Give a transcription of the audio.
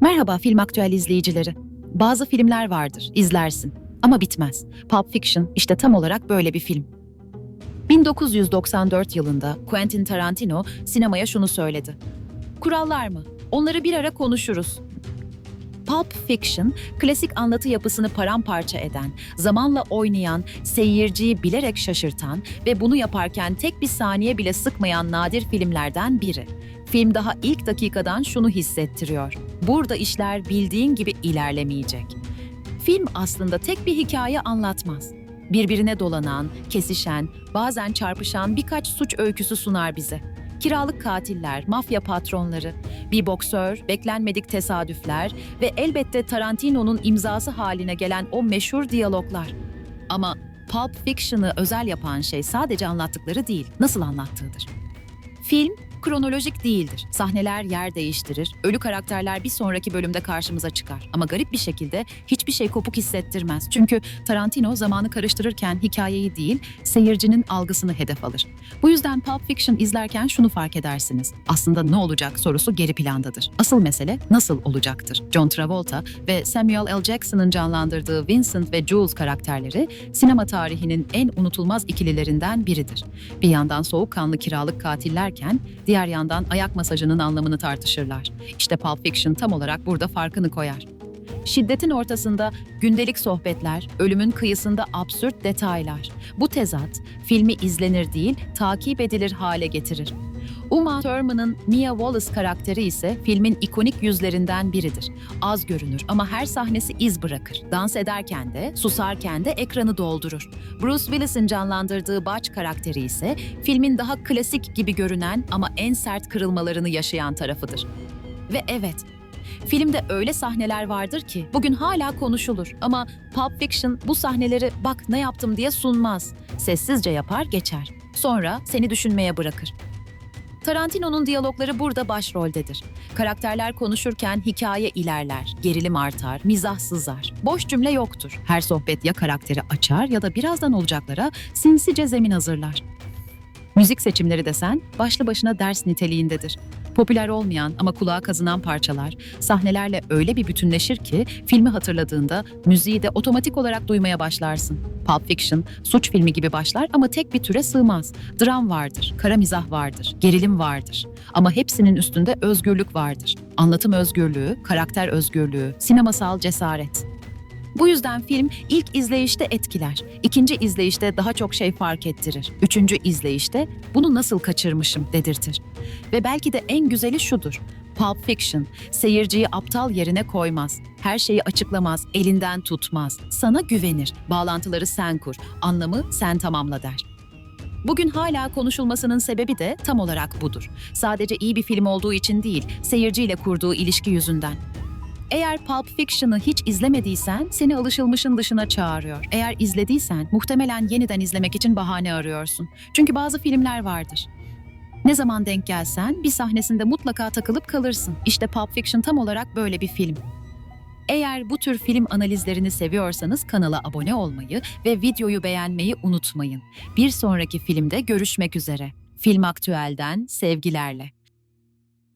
Merhaba Film Aktüel izleyicileri. Bazı filmler vardır, izlersin ama bitmez. Pulp Fiction işte tam olarak böyle bir film. 1994 yılında Quentin Tarantino sinemaya şunu söyledi. Kurallar mı? Onları bir ara konuşuruz. Pulp Fiction, klasik anlatı yapısını paramparça eden, zamanla oynayan, seyirciyi bilerek şaşırtan ve bunu yaparken tek bir saniye bile sıkmayan nadir filmlerden biri. Film daha ilk dakikadan şunu hissettiriyor. Burada işler bildiğin gibi ilerlemeyecek. Film aslında tek bir hikaye anlatmaz. Birbirine dolanan, kesişen, bazen çarpışan birkaç suç öyküsü sunar bize. Kiralık katiller, mafya patronları, bir boksör, beklenmedik tesadüfler ve elbette Tarantino'nun imzası haline gelen o meşhur diyaloglar. Ama Pulp Fiction'ı özel yapan şey sadece anlattıkları değil, nasıl anlattığıdır. Film kronolojik değildir. Sahneler yer değiştirir, ölü karakterler bir sonraki bölümde karşımıza çıkar. Ama garip bir şekilde hiçbir şey kopuk hissettirmez. Çünkü Tarantino zamanı karıştırırken hikayeyi değil, seyircinin algısını hedef alır. Bu yüzden Pulp Fiction izlerken şunu fark edersiniz. Aslında ne olacak sorusu geri plandadır. Asıl mesele nasıl olacaktır? John Travolta ve Samuel L. Jackson'ın canlandırdığı Vincent ve Jules karakterleri sinema tarihinin en unutulmaz ikililerinden biridir. Bir yandan soğukkanlı kiralık katillerken diğer yandan ayak masajının anlamını tartışırlar. İşte Pulp Fiction tam olarak burada farkını koyar. Şiddetin ortasında gündelik sohbetler, ölümün kıyısında absürt detaylar. Bu tezat filmi izlenir değil, takip edilir hale getirir. Uma Thurman'ın Mia Wallace karakteri ise filmin ikonik yüzlerinden biridir. Az görünür ama her sahnesi iz bırakır. Dans ederken de, susarken de ekranı doldurur. Bruce Willis'in canlandırdığı Butch karakteri ise filmin daha klasik gibi görünen ama en sert kırılmalarını yaşayan tarafıdır. Ve evet, Filmde öyle sahneler vardır ki bugün hala konuşulur ama Pulp Fiction bu sahneleri bak ne yaptım diye sunmaz. Sessizce yapar geçer. Sonra seni düşünmeye bırakır. Tarantino'nun diyalogları burada başroldedir. Karakterler konuşurken hikaye ilerler, gerilim artar, mizah sızar. Boş cümle yoktur. Her sohbet ya karakteri açar ya da birazdan olacaklara sinsice zemin hazırlar. Müzik seçimleri desen başlı başına ders niteliğindedir. Popüler olmayan ama kulağa kazınan parçalar sahnelerle öyle bir bütünleşir ki filmi hatırladığında müziği de otomatik olarak duymaya başlarsın. Pulp Fiction suç filmi gibi başlar ama tek bir türe sığmaz. Dram vardır, kara mizah vardır, gerilim vardır. Ama hepsinin üstünde özgürlük vardır. Anlatım özgürlüğü, karakter özgürlüğü, sinemasal cesaret. Bu yüzden film ilk izleyişte etkiler, ikinci izleyişte daha çok şey fark ettirir, üçüncü izleyişte bunu nasıl kaçırmışım dedirtir. Ve belki de en güzeli şudur. Pulp Fiction, seyirciyi aptal yerine koymaz. Her şeyi açıklamaz, elinden tutmaz. Sana güvenir, bağlantıları sen kur, anlamı sen tamamla der. Bugün hala konuşulmasının sebebi de tam olarak budur. Sadece iyi bir film olduğu için değil, seyirciyle kurduğu ilişki yüzünden. Eğer Pulp Fiction'ı hiç izlemediysen seni alışılmışın dışına çağırıyor. Eğer izlediysen muhtemelen yeniden izlemek için bahane arıyorsun. Çünkü bazı filmler vardır. Ne zaman denk gelsen bir sahnesinde mutlaka takılıp kalırsın. İşte Pulp Fiction tam olarak böyle bir film. Eğer bu tür film analizlerini seviyorsanız kanala abone olmayı ve videoyu beğenmeyi unutmayın. Bir sonraki filmde görüşmek üzere. Film Aktüel'den sevgilerle.